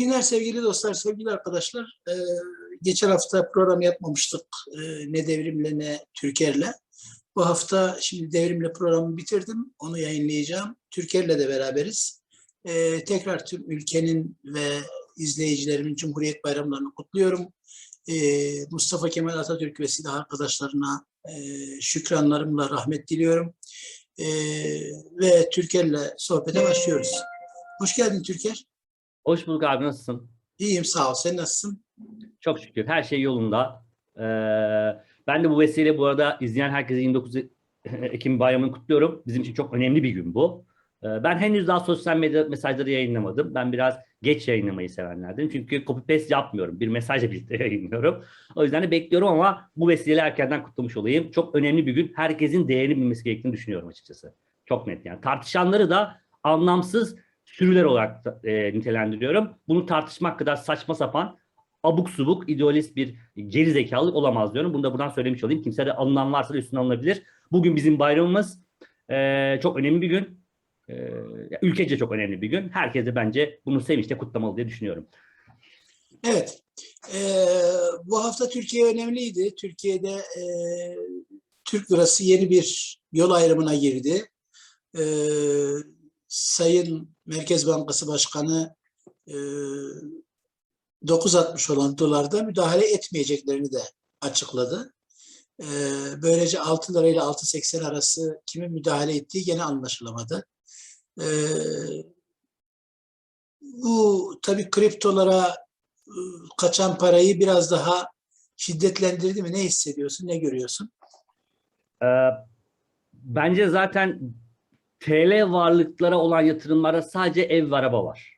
Günler sevgili dostlar, sevgili arkadaşlar. Ee, geçen hafta program yapmamıştık ee, ne devrimle ne Türker'le. Bu hafta şimdi devrimle programı bitirdim. Onu yayınlayacağım. Türker'le de beraberiz. Ee, tekrar tüm ülkenin ve izleyicilerimin Cumhuriyet Bayramlarını kutluyorum. Ee, Mustafa Kemal Atatürk ve silah arkadaşlarına e, şükranlarımla rahmet diliyorum. Ee, ve Türker'le sohbete başlıyoruz. Hoş geldin Türker. Hoş bulduk abi nasılsın? İyiyim sağ ol. Sen nasılsın? Çok şükür her şey yolunda. Ee, ben de bu vesile bu arada izleyen herkese 29 Ekim bayramını kutluyorum. Bizim için çok önemli bir gün bu. Ee, ben henüz daha sosyal medya mesajları yayınlamadım. Ben biraz geç yayınlamayı sevenlerdim. Çünkü copy paste yapmıyorum. Bir mesajla birlikte yayınlıyorum. O yüzden de bekliyorum ama bu vesileyle erkenden kutlamış olayım. Çok önemli bir gün. Herkesin değerini bilmesi gerektiğini düşünüyorum açıkçası. Çok net yani. Tartışanları da anlamsız sürüler olarak e, nitelendiriyorum. Bunu tartışmak kadar saçma sapan, abuk subuk, idealist bir geri zekalı olamaz diyorum. Bunu da buradan söylemiş olayım. Kimse de alınan varsa da üstüne alınabilir. Bugün bizim bayramımız. E, çok önemli bir gün. E, ülkece çok önemli bir gün. Herkes de bence bunu sevinçle kutlamalı diye düşünüyorum. Evet. Ee, bu hafta Türkiye önemliydi. Türkiye'de e, Türk lirası yeni bir yol ayrımına girdi. Ee, Sayın Merkez Bankası Başkanı e, 9.60 olan dolarda müdahale etmeyeceklerini de açıkladı. Ee, böylece 6 lira ile 6.80 arası kimin müdahale ettiği gene anlaşılamadı. Ee, bu tabii kriptolara e, kaçan parayı biraz daha şiddetlendirdi mi? Ne hissediyorsun, ne görüyorsun? Ee, bence zaten TL varlıklara olan yatırımlara sadece ev ve araba var.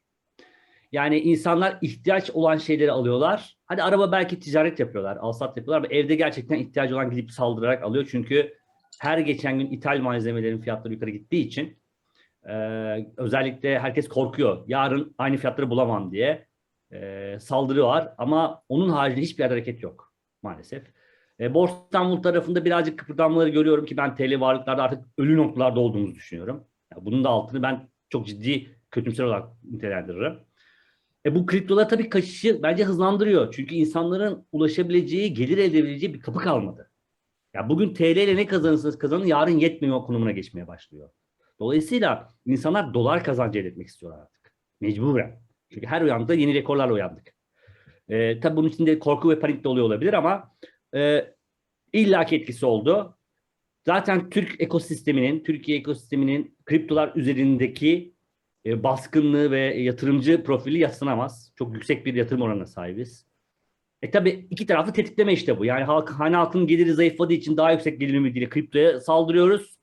Yani insanlar ihtiyaç olan şeyleri alıyorlar. Hadi araba belki ticaret yapıyorlar, alsat yapıyorlar ama evde gerçekten ihtiyacı olan gidip saldırarak alıyor. Çünkü her geçen gün ithal malzemelerin fiyatları yukarı gittiği için e, özellikle herkes korkuyor. Yarın aynı fiyatları bulamam diye e, saldırı var ama onun haricinde hiçbir hareket yok maalesef. E, Borsa İstanbul tarafında birazcık kıpırdanmaları görüyorum ki ben TL varlıklarda artık ölü noktalarda olduğumuzu düşünüyorum. Yani bunun da altını ben çok ciddi kötümser olarak nitelendiririm. E bu kriptolar tabii kaçışı bence hızlandırıyor. Çünkü insanların ulaşabileceği, gelir elde edebileceği bir kapı kalmadı. Ya bugün TL ile ne kazanırsanız kazanın yarın yetmiyor konumuna geçmeye başlıyor. Dolayısıyla insanlar dolar kazancı elde etmek istiyorlar artık. Mecburen. Çünkü her uyandığında yeni rekorlarla uyandık. E, tabii bunun içinde korku ve panik de oluyor olabilir ama e, illaki etkisi oldu. Zaten Türk ekosisteminin, Türkiye ekosisteminin kriptolar üzerindeki e, baskınlığı ve yatırımcı profili yatsınamaz. Çok yüksek bir yatırım oranına sahibiz. E tabi iki taraflı tetikleme işte bu. Yani halk, hani halkın geliri zayıfladığı için daha yüksek gelir ümidiyle kriptoya saldırıyoruz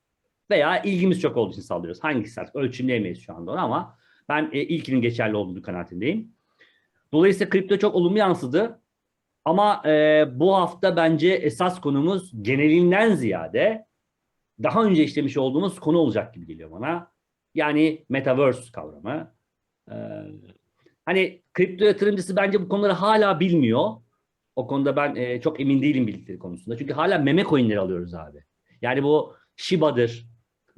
veya ilgimiz çok olduğu için saldırıyoruz. Hangisi artık ölçümleyemeyiz şu anda onu ama ben e, ilkinin geçerli olduğunu kanaatindeyim. Dolayısıyla kripto çok olumlu yansıdı. Ama e, bu hafta bence esas konumuz genelinden ziyade daha önce işlemiş olduğumuz konu olacak gibi geliyor bana. Yani metaverse kavramı. Ee, hani kripto yatırımcısı bence bu konuları hala bilmiyor. O konuda ben e, çok emin değilim bildikleri konusunda. Çünkü hala meme coinleri alıyoruz abi. Yani bu Shiba'dır,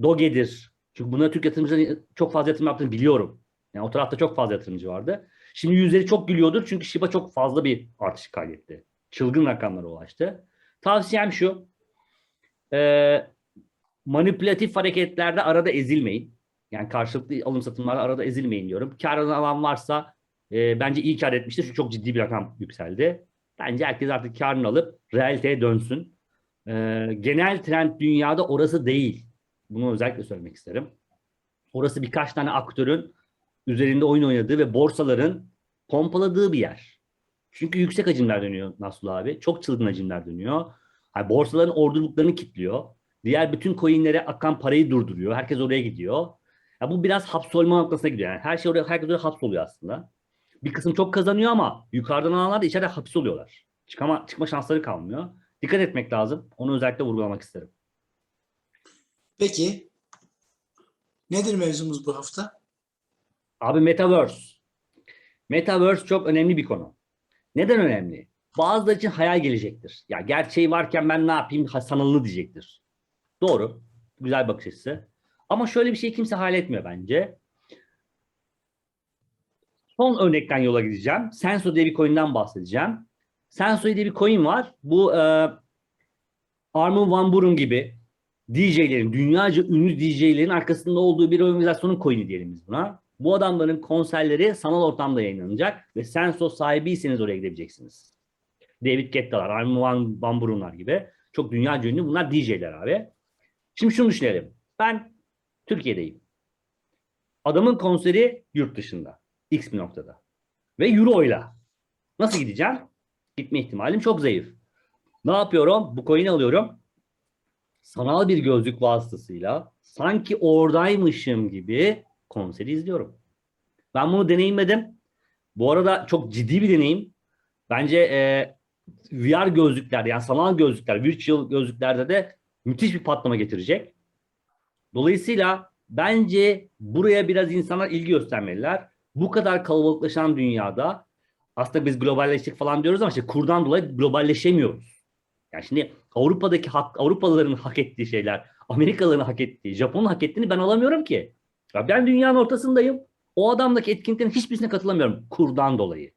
Doge'dir. Çünkü buna Türk yatırımcıların çok fazla yatırım yaptığını biliyorum. Yani o tarafta çok fazla yatırımcı vardı. Şimdi yüzleri çok gülüyordur çünkü Shiba çok fazla bir artış kaydetti. Çılgın rakamlara ulaştı. Tavsiyem şu. E, manipülatif hareketlerde arada ezilmeyin. Yani karşılıklı alım satımlarda arada ezilmeyin diyorum. Kar alan varsa e, bence iyi kar etmiştir. Çünkü çok ciddi bir rakam yükseldi. Bence herkes artık karını alıp realiteye dönsün. E, genel trend dünyada orası değil. Bunu özellikle söylemek isterim. Orası birkaç tane aktörün üzerinde oyun oynadığı ve borsaların pompaladığı bir yer. Çünkü yüksek hacimler dönüyor Nasıl abi. Çok çılgın hacimler dönüyor. Yani borsaların orduluklarını kilitliyor. Diğer bütün coinlere akan parayı durduruyor. Herkes oraya gidiyor. Ya bu biraz hapsolma noktasına gidiyor. Yani her şey oraya, herkes oraya hapsoluyor aslında. Bir kısım çok kazanıyor ama yukarıdan alanlar da içeride hapis oluyorlar. Çıkama, çıkma şansları kalmıyor. Dikkat etmek lazım. Onu özellikle vurgulamak isterim. Peki, nedir mevzumuz bu hafta? Abi Metaverse. Metaverse çok önemli bir konu. Neden önemli? Bazıları için hayal gelecektir. Ya gerçeği varken ben ne yapayım sanalını diyecektir. Doğru. Güzel bakış açısı. Ama şöyle bir şey kimse hayal etmiyor bence. son örnekten yola gideceğim. Senso diye bir coin'den bahsedeceğim. Senso diye bir coin var. Bu e, Armin Van Buuren gibi DJ'lerin, dünyaca ünlü DJ'lerin arkasında olduğu bir organizasyonun coin'i diyelim biz buna. Bu adamların konserleri sanal ortamda yayınlanacak ve Senso sahibiyseniz oraya gidebileceksiniz. David Guetta'lar, Armin Van, Van Buuren'lar gibi. Çok dünya ünlü. Bunlar DJ'ler abi. Şimdi şunu düşünelim. Ben Türkiye'deyim. Adamın konseri yurt dışında. X bir noktada. Ve Euro'yla. Nasıl gideceğim? Gitme ihtimalim çok zayıf. Ne yapıyorum? Bu coin'i alıyorum. Sanal bir gözlük vasıtasıyla sanki oradaymışım gibi konseri izliyorum. Ben bunu deneyimledim. Bu arada çok ciddi bir deneyim. Bence e, VR gözlükler yani sanal gözlükler, virtual gözlüklerde de müthiş bir patlama getirecek. Dolayısıyla bence buraya biraz insanlar ilgi göstermeliler. Bu kadar kalabalıklaşan dünyada aslında biz globalleştik falan diyoruz ama işte kurdan dolayı globalleşemiyoruz. Yani şimdi Avrupa'daki hak, Avrupalıların hak ettiği şeyler, Amerikalıların hak ettiği, Japon'un hak ettiğini ben alamıyorum ki. Ya ben dünyanın ortasındayım. O adamdaki etkinliklerin hiçbirisine katılamıyorum kurdan dolayı.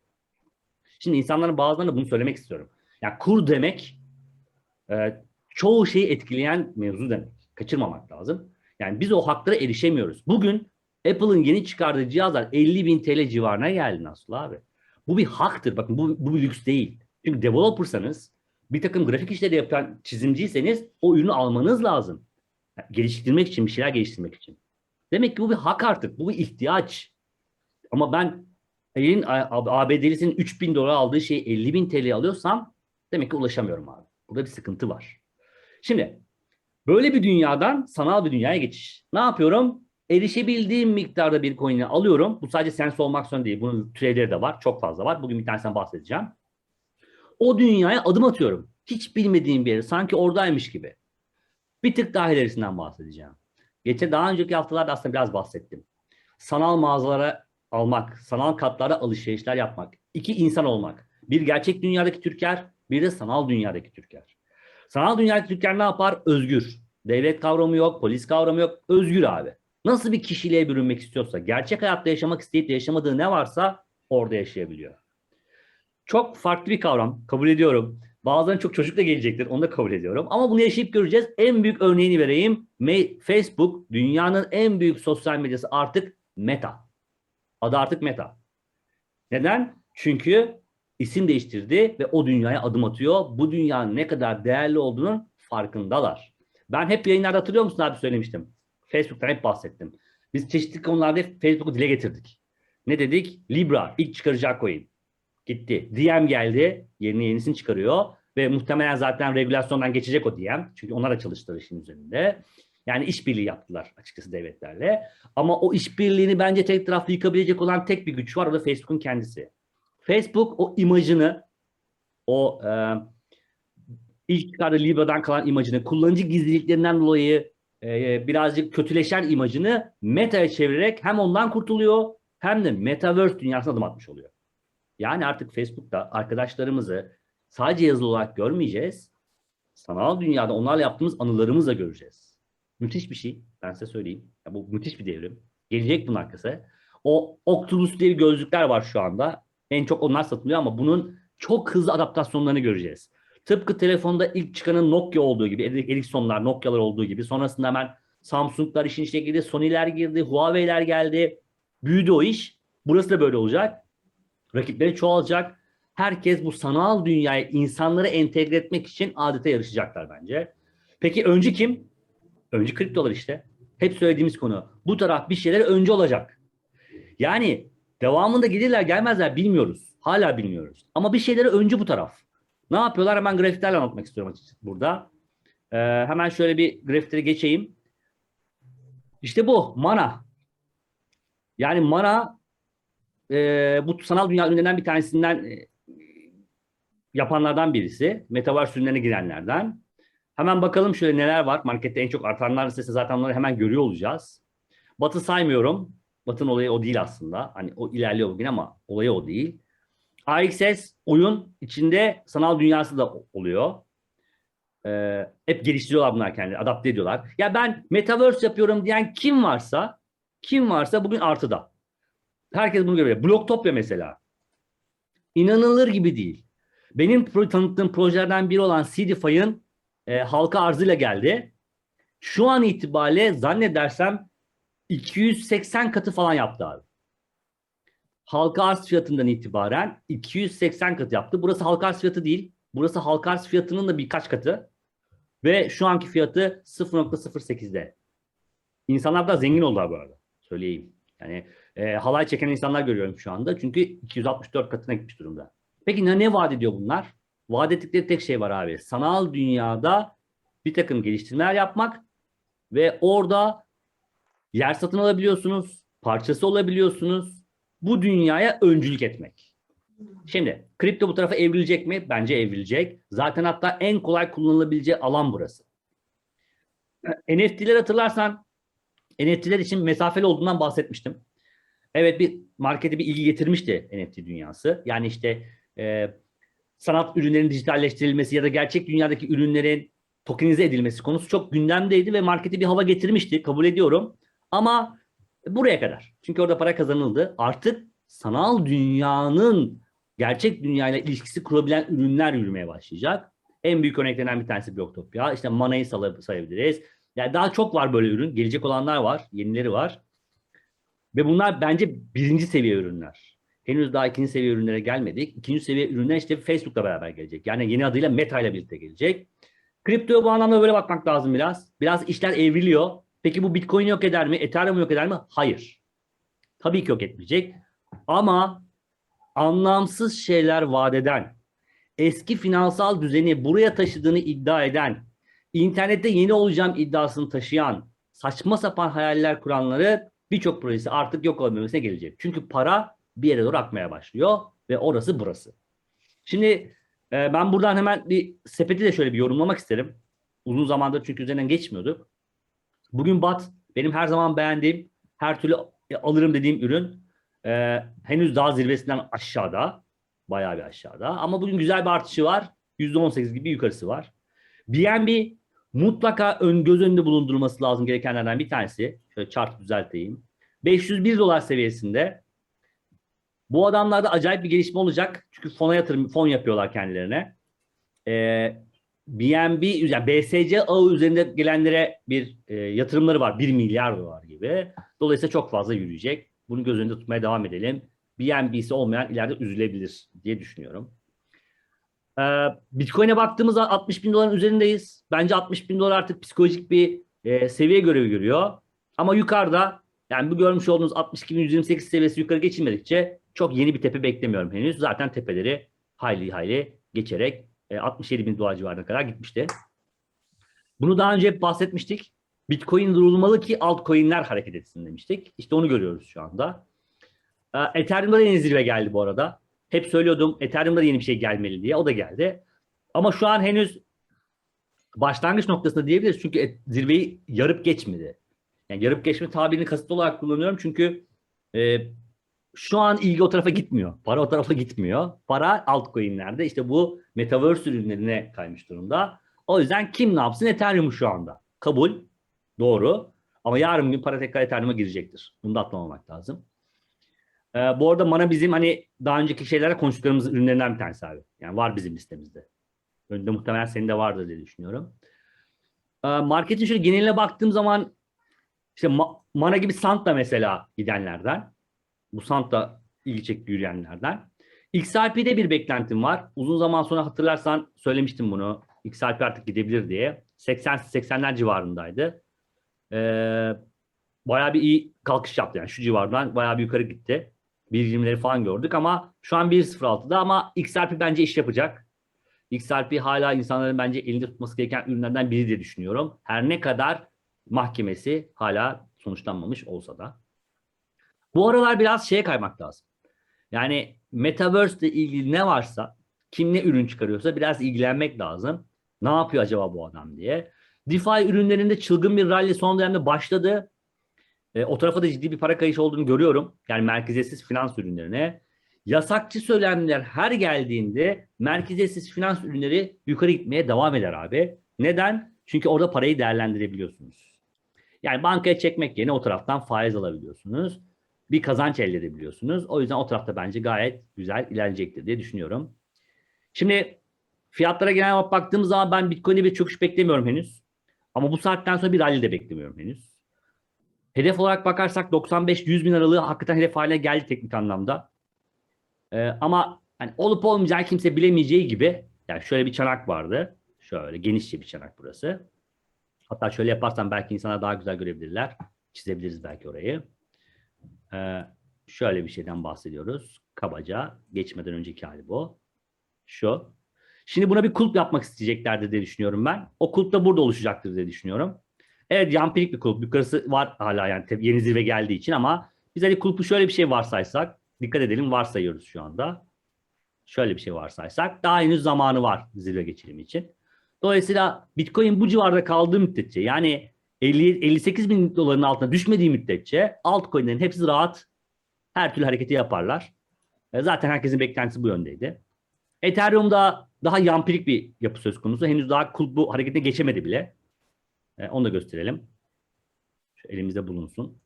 Şimdi insanların bazılarına bunu söylemek istiyorum. Yani kur demek e, çoğu şeyi etkileyen mevzu demek. Kaçırmamak lazım. Yani biz o haklara erişemiyoruz. Bugün Apple'ın yeni çıkardığı cihazlar 50 bin TL civarına geldi nasıl abi. Bu bir haktır. Bakın bu, bu bir lüks değil. Çünkü developersanız bir takım grafik işleri yapan çizimciyseniz o ürünü almanız lazım. Yani geliştirmek için, bir şeyler geliştirmek için. Demek ki bu bir hak artık. Bu bir ihtiyaç. Ama ben elin ABD'lisinin 3000 dolar aldığı şeyi 50 bin TL alıyorsam demek ki ulaşamıyorum abi. Burada bir sıkıntı var. Şimdi böyle bir dünyadan sanal bir dünyaya geçiş. Ne yapıyorum? Erişebildiğim miktarda bir coin'i alıyorum. Bu sadece sens olmak zorunda değil. Bunun türevleri de var. Çok fazla var. Bugün bir tanesinden bahsedeceğim. O dünyaya adım atıyorum. Hiç bilmediğim bir yere. Sanki oradaymış gibi. Bir tık daha ilerisinden bahsedeceğim. Geçen daha önceki haftalarda aslında biraz bahsettim. Sanal mağazalara almak, sanal katlara alışverişler yapmak. iki insan olmak. Bir gerçek dünyadaki Türker, bir de sanal dünyadaki Türker. Sanal dünyadaki Türker ne yapar? Özgür. Devlet kavramı yok, polis kavramı yok. Özgür abi. Nasıl bir kişiliğe bürünmek istiyorsa, gerçek hayatta yaşamak isteyip de yaşamadığı ne varsa orada yaşayabiliyor. Çok farklı bir kavram, kabul ediyorum. Bazen çok çocuk da gelecektir, onu da kabul ediyorum. Ama bunu yaşayıp göreceğiz. En büyük örneğini vereyim. Facebook, dünyanın en büyük sosyal medyası artık Meta. Adı artık Meta. Neden? Çünkü isim değiştirdi ve o dünyaya adım atıyor. Bu dünyanın ne kadar değerli olduğunun farkındalar. Ben hep yayınlarda hatırlıyor musun abi söylemiştim. Facebook'tan hep bahsettim. Biz çeşitli konularda Facebook'u dile getirdik. Ne dedik? Libra ilk çıkaracağı coin. Gitti. DM geldi. Yerine yenisini çıkarıyor. Ve muhtemelen zaten regülasyondan geçecek o DM. Çünkü onlar da çalıştılar işin üzerinde. Yani işbirliği yaptılar açıkçası devletlerle. Ama o işbirliğini bence tek taraflı yıkabilecek olan tek bir güç var. O da Facebook'un kendisi. Facebook o imajını, o e, ilk çıkardığı Libra'dan kalan imajını, kullanıcı gizliliklerinden dolayı e, birazcık kötüleşen imajını Meta'ya çevirerek hem ondan kurtuluyor hem de Metaverse dünyasına adım atmış oluyor. Yani artık Facebook'ta arkadaşlarımızı sadece yazılı olarak görmeyeceğiz. Sanal dünyada onlarla yaptığımız anılarımızla göreceğiz. Müthiş bir şey. Ben size söyleyeyim. Ya bu müthiş bir devrim. Gelecek bunun arkası. O Oculus diye gözlükler var şu anda. En çok onlar satılıyor ama bunun çok hızlı adaptasyonlarını göreceğiz. Tıpkı telefonda ilk çıkanın Nokia olduğu gibi, Ericsson'lar, Nokia'lar olduğu gibi. Sonrasında hemen Samsung'lar işin içine girdi, Sony'ler girdi, Huawei'ler geldi. Büyüdü o iş. Burası da böyle olacak. Rakipleri çoğalacak. Herkes bu sanal dünyayı insanları entegre etmek için adeta yarışacaklar bence. Peki öncü kim? Öncü kriptolar işte. Hep söylediğimiz konu. Bu taraf bir şeyler önce olacak. Yani devamında gelirler gelmezler bilmiyoruz. Hala bilmiyoruz. Ama bir şeyleri öncü bu taraf. Ne yapıyorlar? Hemen grafiklerle anlatmak istiyorum açıkçası burada. Ee, hemen şöyle bir grafikleri geçeyim. İşte bu mana. Yani mana e, bu sanal dünya ürünlerinden bir tanesinden e, yapanlardan birisi. Metaverse ürünlerine girenlerden. Hemen bakalım şöyle neler var. Markette en çok artanlar listesi zaten onları hemen görüyor olacağız. Batı saymıyorum. Batın olayı o değil aslında. Hani o ilerliyor bugün ama olayı o değil. AXS oyun içinde sanal dünyası da oluyor. Ee, hep geliştiriyorlar bunlar kendileri, adapte ediyorlar. Ya ben metaverse yapıyorum diyen kim varsa, kim varsa bugün artıda. Herkes bunu görüyor. Blocktopia mesela. İnanılır gibi değil. Benim pro- tanıttığım projelerden biri olan CDFI'ın e, halka arzıyla geldi. Şu an itibariyle zannedersem 280 katı falan yaptı abi. Halka arz fiyatından itibaren 280 katı yaptı. Burası halka arz fiyatı değil. Burası halka arz fiyatının da birkaç katı. Ve şu anki fiyatı 0.08'de. İnsanlar da zengin oldular bu arada. Söyleyeyim. Yani e, halay çeken insanlar görüyorum şu anda. Çünkü 264 katına gitmiş durumda. Peki ne, ne vaat ediyor bunlar? Vaat ettikleri tek şey var abi. Sanal dünyada bir takım geliştirmeler yapmak ve orada yer satın alabiliyorsunuz, parçası olabiliyorsunuz. Bu dünyaya öncülük etmek. Şimdi kripto bu tarafa evrilecek mi? Bence evrilecek. Zaten hatta en kolay kullanılabileceği alan burası. NFT'ler hatırlarsan NFT'ler için mesafeli olduğundan bahsetmiştim. Evet bir markete bir ilgi getirmişti NFT dünyası. Yani işte e, sanat ürünlerinin dijitalleştirilmesi ya da gerçek dünyadaki ürünlerin tokenize edilmesi konusu çok gündemdeydi ve markete bir hava getirmişti. Kabul ediyorum. Ama buraya kadar. Çünkü orada para kazanıldı. Artık sanal dünyanın gerçek dünyayla ilişkisi kurabilen ürünler yürümeye başlayacak. En büyük örneklerinden bir tanesi Blocktopia. İşte Mana'yı sayabiliriz. Yani daha çok var böyle ürün. Gelecek olanlar var. Yenileri var. Ve bunlar bence birinci seviye ürünler. Henüz daha ikinci seviye ürünlere gelmedik. İkinci seviye ürünler işte Facebook'la beraber gelecek. Yani yeni adıyla Meta ile birlikte gelecek. Kriptoya bu anlamda böyle bakmak lazım biraz. Biraz işler evriliyor. Peki bu Bitcoin yok eder mi? Ethereum yok eder mi? Hayır. Tabii ki yok etmeyecek. Ama anlamsız şeyler vaat eden, eski finansal düzeni buraya taşıdığını iddia eden, internette yeni olacağım iddiasını taşıyan, saçma sapan hayaller kuranları birçok projesi artık yok olmamasına gelecek. Çünkü para bir yere doğru akmaya başlıyor ve orası burası. Şimdi e, ben buradan hemen bir sepeti de şöyle bir yorumlamak isterim. Uzun zamandır çünkü üzerinden geçmiyorduk. Bugün BAT benim her zaman beğendiğim, her türlü alırım dediğim ürün. E, henüz daha zirvesinden aşağıda. Bayağı bir aşağıda. Ama bugün güzel bir artışı var. %18 gibi yukarısı var. BNB mutlaka ön göz önünde bulundurulması lazım gerekenlerden bir tanesi. Şöyle chart düzelteyim. 501 dolar seviyesinde. Bu adamlarda acayip bir gelişme olacak. Çünkü fona yatırım, fon yapıyorlar kendilerine. Ee, BNB, yani BSC ağı üzerinde gelenlere bir e, yatırımları var. 1 milyar dolar gibi. Dolayısıyla çok fazla yürüyecek. Bunu göz önünde tutmaya devam edelim. BNB'si olmayan ileride üzülebilir diye düşünüyorum. Ee, Bitcoin'e baktığımızda 60 bin doların üzerindeyiz. Bence 60 bin dolar artık psikolojik bir e, seviye görevi görüyor. Ama yukarıda yani bu görmüş olduğunuz 62.128 seviyesi yukarı geçilmedikçe çok yeni bir tepe beklemiyorum henüz. Zaten tepeleri hayli hayli geçerek e, 67 bin dolar civarına kadar gitmişti. Bunu daha önce hep bahsetmiştik. Bitcoin durulmalı ki altcoin'ler hareket etsin demiştik. İşte onu görüyoruz şu anda. Ee, Ethereum'da da yeni zirve geldi bu arada. Hep söylüyordum Ethereum'da da yeni bir şey gelmeli diye. O da geldi. Ama şu an henüz başlangıç noktasında diyebiliriz. Çünkü zirveyi yarıp geçmedi. Yani yarıp geçme tabirini kasıtlı olarak kullanıyorum. Çünkü e, şu an ilgi o tarafa gitmiyor. Para o tarafa gitmiyor. Para altcoin'lerde işte bu metaverse ürünlerine kaymış durumda. O yüzden kim ne yapsın Ethereum şu anda. Kabul. Doğru. Ama yarın gün para tekrar Ethereum'a girecektir. Bunu da atlamamak lazım. Ee, bu arada Mana bizim hani daha önceki şeylere konuştuklarımız ürünlerinden bir tanesi abi. Yani var bizim listemizde. Önünde muhtemelen senin de vardır diye düşünüyorum. Ee, marketin şöyle geneline baktığım zaman işte Ma- Mana gibi Sant da mesela gidenlerden. Bu Sant da ilgi çekti yürüyenlerden. XRP'de bir beklentim var. Uzun zaman sonra hatırlarsan söylemiştim bunu. XRP artık gidebilir diye. 80-80'ler civarındaydı. Ee, bayağı bir iyi kalkış yaptı. Yani şu civardan bayağı bir yukarı gitti. 1.20'leri falan gördük ama şu an 1.06'da ama XRP bence iş yapacak. XRP hala insanların bence elinde tutması gereken ürünlerden biri diye düşünüyorum. Her ne kadar mahkemesi hala sonuçlanmamış olsa da. Bu aralar biraz şeye kaymak lazım. Yani Metaverse ile ilgili ne varsa, kim ne ürün çıkarıyorsa biraz ilgilenmek lazım. Ne yapıyor acaba bu adam diye. DeFi ürünlerinde çılgın bir rally son dönemde başladı. E, o tarafa da ciddi bir para kayışı olduğunu görüyorum. Yani merkeziyetsiz finans ürünlerine. Yasakçı söylemler her geldiğinde merkeziyetsiz finans ürünleri yukarı gitmeye devam eder abi. Neden? Çünkü orada parayı değerlendirebiliyorsunuz. Yani bankaya çekmek yerine o taraftan faiz alabiliyorsunuz. bir kazanç elde edebiliyorsunuz. O yüzden o tarafta bence gayet güzel ilerleyecektir diye düşünüyorum. Şimdi fiyatlara genel olarak baktığımız zaman ben Bitcoin'e bir çöküş beklemiyorum henüz. Ama bu saatten sonra bir rally de beklemiyorum henüz. Hedef olarak bakarsak 95-100 bin aralığı hakikaten hedef haline geldi teknik anlamda. Ee, ama hani olup olmayacağı kimse bilemeyeceği gibi yani şöyle bir çanak vardı. Şöyle genişçe bir çanak burası. Hatta şöyle yaparsam belki insanlar daha güzel görebilirler. Çizebiliriz belki orayı. Ee, şöyle bir şeyden bahsediyoruz. Kabaca geçmeden önceki hali bu. Şu. Şimdi buna bir kulp yapmak isteyeceklerdir diye düşünüyorum ben. O kulp da burada oluşacaktır diye düşünüyorum. Evet yampirik bir kulp. Yukarısı var hala yani yeni zirve geldiği için ama biz hani kulpu şöyle bir şey varsaysak. Dikkat edelim varsayıyoruz şu anda. Şöyle bir şey varsaysak. Daha henüz zamanı var zirve geçirimi için. Dolayısıyla Bitcoin bu civarda kaldığı müddetçe yani 50, 58 bin doların altına düşmediği müddetçe altcoin'lerin hepsi rahat her türlü hareketi yaparlar. E, Zaten herkesin beklentisi bu yöndeydi. Ethereum'da daha yampirik bir yapı söz konusu. Henüz daha kul bu hareketine geçemedi bile. E, onu da gösterelim. Şu elimizde bulunsun.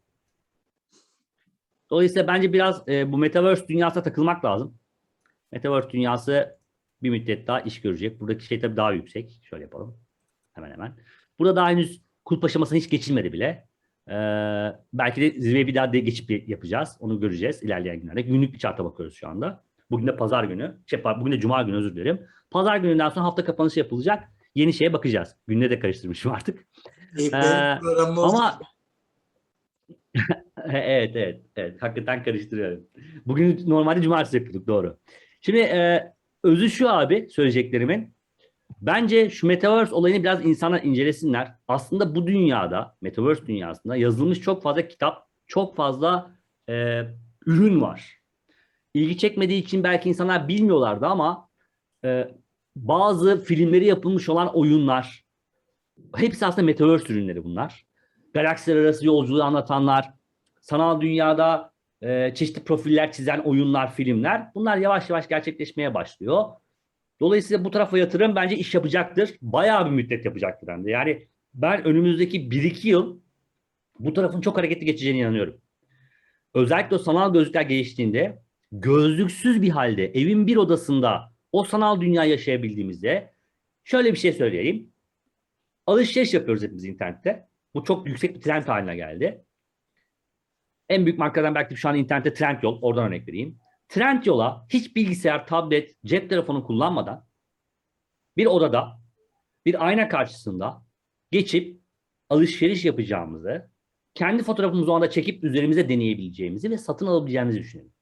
Dolayısıyla bence biraz e, bu Metaverse dünyasına takılmak lazım. Metaverse dünyası bir müddet daha iş görecek. Buradaki şey tabii daha yüksek. Şöyle yapalım. Hemen hemen. Burada daha henüz kulp aşamasına hiç geçilmedi bile. Ee, belki de zirveyi bir daha de geçip yapacağız. Onu göreceğiz ilerleyen günlerde. Günlük bir charta bakıyoruz şu anda. Bugün de pazar günü. Şey, bugün de cuma günü özür dilerim. Pazar gününden sonra hafta kapanışı yapılacak. Yeni şeye bakacağız. Günde de karıştırmışım artık. Benim Ee. Ama evet evet evet hakikaten karıştırıyorum. Bugün normalde cumartesi yapıyorduk doğru. Şimdi e, özü şu abi söyleyeceklerimin. Bence şu Metaverse olayını biraz insanlar incelesinler. Aslında bu dünyada, Metaverse dünyasında yazılmış çok fazla kitap, çok fazla e, ürün var. İlgi çekmediği için belki insanlar bilmiyorlardı ama e, bazı filmleri yapılmış olan oyunlar, hepsi aslında Metaverse ürünleri bunlar. Galaksiler arası yolculuğu anlatanlar, sanal dünyada e, çeşitli profiller çizen oyunlar, filmler bunlar yavaş yavaş gerçekleşmeye başlıyor. Dolayısıyla bu tarafa yatırım bence iş yapacaktır. Bayağı bir müddet yapacaktır hem de. Yani ben önümüzdeki 1-2 yıl bu tarafın çok hareketli geçeceğine inanıyorum. Özellikle o sanal gözlükler geliştiğinde gözlüksüz bir halde evin bir odasında o sanal dünya yaşayabildiğimizde şöyle bir şey söyleyeyim. Alışveriş yapıyoruz hepimiz internette. Bu çok yüksek bir trend haline geldi. En büyük markadan belki şu an internette Trendyol. Oradan örnek vereyim. Trendyol'a hiç bilgisayar, tablet, cep telefonu kullanmadan bir odada bir ayna karşısında geçip alışveriş yapacağımızı, kendi fotoğrafımızı o anda çekip üzerimize deneyebileceğimizi ve satın alabileceğimizi düşünelim.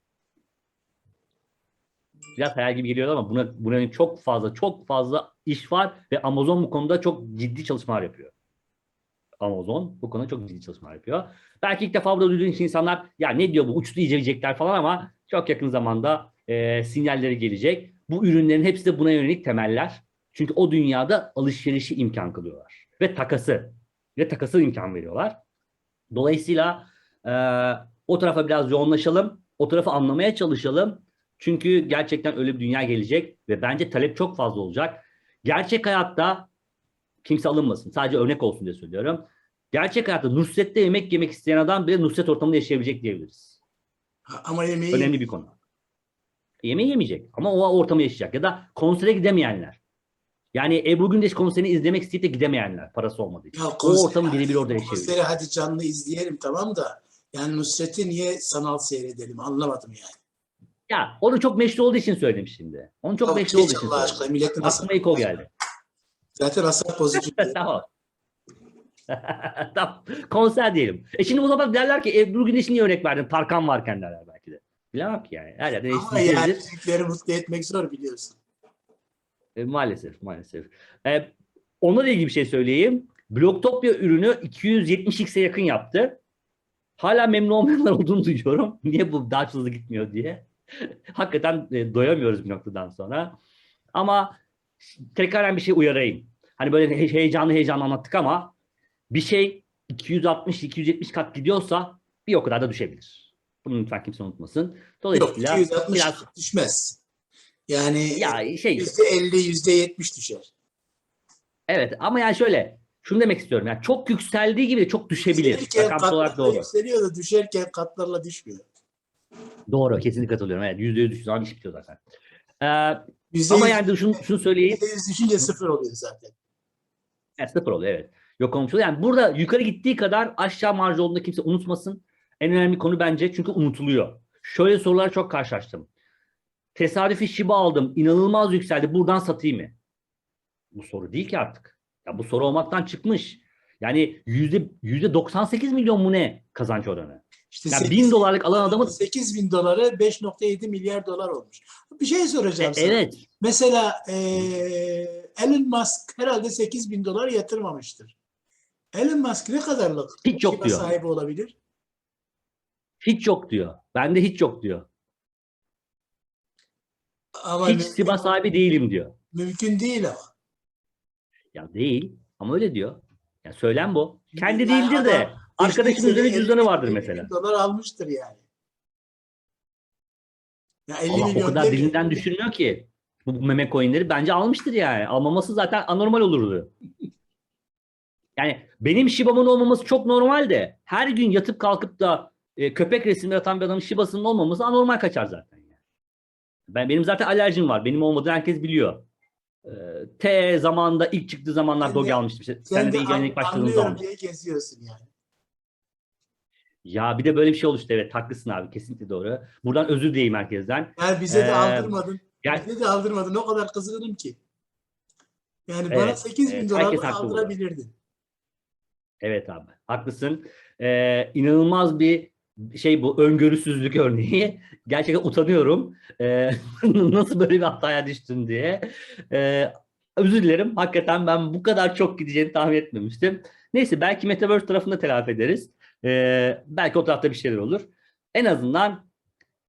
Biraz hayal gibi geliyor ama buna, buna çok fazla çok fazla iş var ve Amazon bu konuda çok ciddi çalışmalar yapıyor. Amazon bu konuda çok ciddi çalışmalar yapıyor. Belki ilk defa burada duyduğun için insanlar ya ne diyor bu uçtu yiyecekler falan ama çok yakın zamanda e, sinyalleri gelecek. Bu ürünlerin hepsi de buna yönelik temeller. Çünkü o dünyada alışverişi imkan kılıyorlar. Ve takası. Ve takası imkan veriyorlar. Dolayısıyla e, o tarafa biraz yoğunlaşalım. O tarafı anlamaya çalışalım. Çünkü gerçekten öyle bir dünya gelecek ve bence talep çok fazla olacak. Gerçek hayatta kimse alınmasın. Sadece örnek olsun diye söylüyorum. Gerçek hayatta Nusret'te yemek yemek isteyen adam bile Nusret ortamında yaşayabilecek diyebiliriz. Ama yemeği Önemli bir konu. Yemeği yemeyecek ama o ortamı yaşayacak. Ya da konsere gidemeyenler. Yani Ebru Gündeş konserini izlemek isteyip de gidemeyenler parası olmadığı için. Ya o konser- ortamı birebir orada yaşayabilir. Konseri hadi canlı izleyelim tamam da yani Nusret'i niye sanal seyredelim anlamadım yani. Ya onu çok meşhur olduğu için söyledim şimdi. Onu çok Tamam, meşhur olduğu için Allah aşkına milletin Aklıma ilk o geldi. zaten asap bozucu. tamam. tamam. Konser diyelim. E şimdi o zaman derler ki Ebru Gündeş'in niye örnek verdin? Tarkan varken derler belki de. Bilemem ki yani. Her yerde Ama yani Türkleri mutlu etmek zor biliyorsun. E, maalesef, maalesef. E, onunla ilgili bir şey söyleyeyim. Bloktopya ürünü 270x'e yakın yaptı. Hala memnun olmayanlar olduğunu duyuyorum. Niye bu daha hızlı gitmiyor diye. Hakikaten e, doyamıyoruz bir noktadan sonra. Ama tekrardan bir şey uyarayım. Hani böyle he- heyecanlı heyecanlı anlattık ama bir şey 260-270 kat gidiyorsa bir o kadar da düşebilir. Bunu lütfen kimse unutmasın. Yok Dolayısıyla 260 biraz düşmez. Yani ya şey %50 %70 düşer. Evet ama yani şöyle şunu demek istiyorum. Yani çok yükseldiği gibi de çok düşebilir. Yükselirken Rakamsal olarak katlarla doğru. yükseliyor da düşerken katlarla düşmüyor. Doğru. Kesinlikle katılıyorum. Evet. Yüzde yüz zaman iş bitiyor zaten. Ee, ama yani şunu, şunu söyleyeyim. yüzde yüz düşünce sıfır oluyor zaten. Evet, sıfır oluyor evet. Yok olmuş oluyor. Yani burada yukarı gittiği kadar aşağı marj olduğunda kimse unutmasın. En önemli konu bence çünkü unutuluyor. Şöyle sorular çok karşılaştım. Tesadüfi Shiba aldım. inanılmaz yükseldi. Buradan satayım mı? Bu soru değil ki artık. Ya bu soru olmaktan çıkmış. Yani yüzde yüzde 98 milyon mu ne kazanç oranı? İşte Yani sekiz- bin dolarlık alan adamın 8 bin doları 5.7 milyar dolar olmuş. Bir şey soracağım sana. E, evet Mesela eee Elon Musk herhalde 8 bin dolar yatırmamıştır. Elon Musk ne kadarlık Hiç yok diyor. sahibi olabilir? hiç yok diyor. Bende hiç yok diyor. Ama Hiç mümkün, Shiba sahibi değilim diyor. mümkün değil ama. Ya değil ama öyle diyor. Ya söylem bu. Kendi değildir de adam arkadaşının üzerine sene cüzdanı 50 vardır mesela. dolar almıştır yani. Ya 50 Allah o milyon kadar değil mi? dilinden düşürmüyor ki. Bu meme coinleri bence almıştır yani. Almaması zaten anormal olurdu. Yani benim Shiba'mın olmaması çok normal de her gün yatıp kalkıp da e, köpek resimleri atan bir adamın Shiba'sının olmaması anormal kaçar zaten. Yani. Ben benim zaten alerjim var. Benim olmadığını herkes biliyor. Ee, T zamanında ilk çıktığı zamanlar Doge almıştım. İşte, Sen sen de de ilk anlıyorum zaman. diye geziyorsun yani. Ya bir de böyle bir şey oluştu. Evet haklısın abi. Kesinlikle doğru. Buradan özür dileyim herkesten. Yani bize de Ee, aldırmadın. gel- Bize de aldırmadın. O kadar kızgınım ki. Yani Evet, bana 8 bin evet. Herkes haklı burada. aldırabilirdin. Evet abi. Haklısın. Ee, inanılmaz bir şey bu öngörüsüzlük örneği. Gerçekten utanıyorum. Ee, nasıl böyle bir hataya düştün diye. Ee, özür dilerim. Hakikaten ben bu kadar çok gideceğini tahmin etmemiştim. Neyse belki Metaverse tarafında telafi ederiz. Ee, belki o tarafta bir şeyler olur. En azından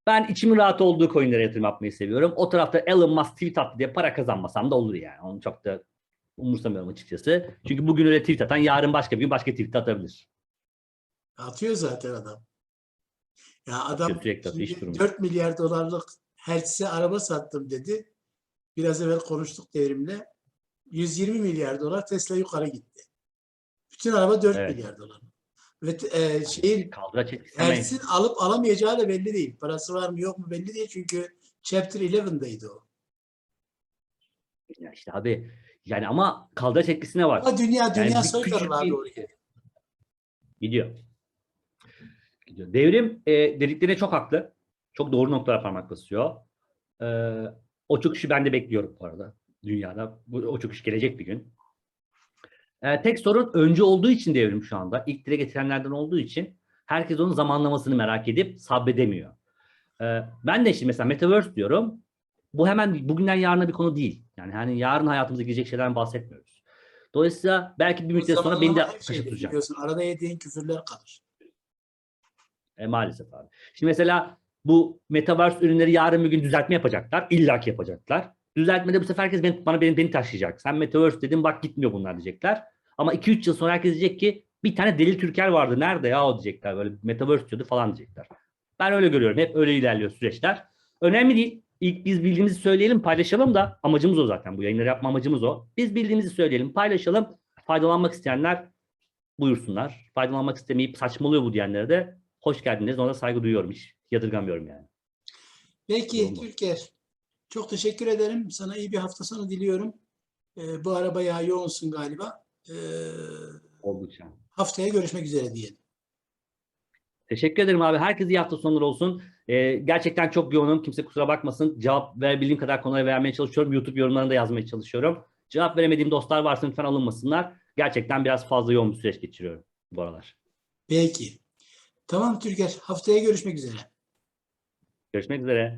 ben içimin rahat olduğu coinlere yatırım yapmayı seviyorum. O tarafta Elon Musk tweet attı diye para kazanmasam da olur yani. Onu çok da umursamıyorum açıkçası. Çünkü bugün öyle tweet atan yarın başka bir gün başka tweet atabilir. Atıyor zaten adam. Ya adam sürekli atıyor, hiç şimdi durmuyor. 4 milyar dolarlık Hertz'e araba sattım dedi. Biraz evvel konuştuk devrimle. 120 milyar dolar Tesla yukarı gitti. Bütün araba 4 Evet. milyar dolar. Ve e, şeyin Kaldıraç Hertz'in alıp alamayacağı da belli değil. Parası var mı yok mu belli değil çünkü Chapter 11'daydı o. Ya işte abi yani ama kaldıraç etkisine var. Ama dünya dünya bir soytarılar oraya. Gidiyor. Gidiyor. Devrim e, dediklerine çok haklı. Çok doğru noktalara parmak basıyor. E, o çöküşü ben de bekliyorum bu arada. Dünyada. Bu, o çöküş gelecek bir gün. E, tek sorun öncü olduğu için devrim şu anda. İlk dile getirenlerden olduğu için herkes onun zamanlamasını merak edip sabredemiyor. E, ben de işte mesela Metaverse diyorum. Bu hemen bugünden yarına bir konu değil. Yani hani yarın hayatımıza girecek şeylerden bahsetmiyoruz. Dolayısıyla belki bir müddet sonra beni de biliyorsun. Arada yediğin küfürler kalır. E, maalesef abi. Şimdi mesela bu Metaverse ürünleri yarın bir gün düzeltme yapacaklar. İlla ki yapacaklar. Düzeltmede bu sefer herkes beni, bana beni, beni taşıyacak. Sen Metaverse dedin bak gitmiyor bunlar diyecekler. Ama 2-3 yıl sonra herkes diyecek ki bir tane Delil Türker vardı. Nerede ya o diyecekler. Böyle Metaverse diyordu falan diyecekler. Ben öyle görüyorum. Hep öyle ilerliyor süreçler. Önemli değil. İlk biz bildiğimizi söyleyelim, paylaşalım da amacımız o zaten. Bu yayınları yapma amacımız o. Biz bildiğimizi söyleyelim, paylaşalım. Faydalanmak isteyenler buyursunlar. Faydalanmak istemeyip saçmalıyor bu diyenlere de hoş geldiniz. Ona saygı duyuyorum hiç. Yadırgamıyorum yani. Peki. Türker, çok teşekkür ederim. Sana iyi bir hafta sonu diliyorum. Ee, bu ara bayağı yoğunsun galiba. Ee, Oldukça. haftaya görüşmek üzere diyelim. Teşekkür ederim abi. Herkese iyi hafta sonları olsun. Ee, gerçekten çok yoğunum. Kimse kusura bakmasın. Cevap verebildiğim kadar konulara vermeye çalışıyorum. YouTube yorumlarını da yazmaya çalışıyorum. Cevap veremediğim dostlar varsa lütfen alınmasınlar. Gerçekten biraz fazla yoğun bir süreç geçiriyorum bu aralar. Peki. Tamam Türker, haftaya görüşmek üzere. Görüşmek üzere.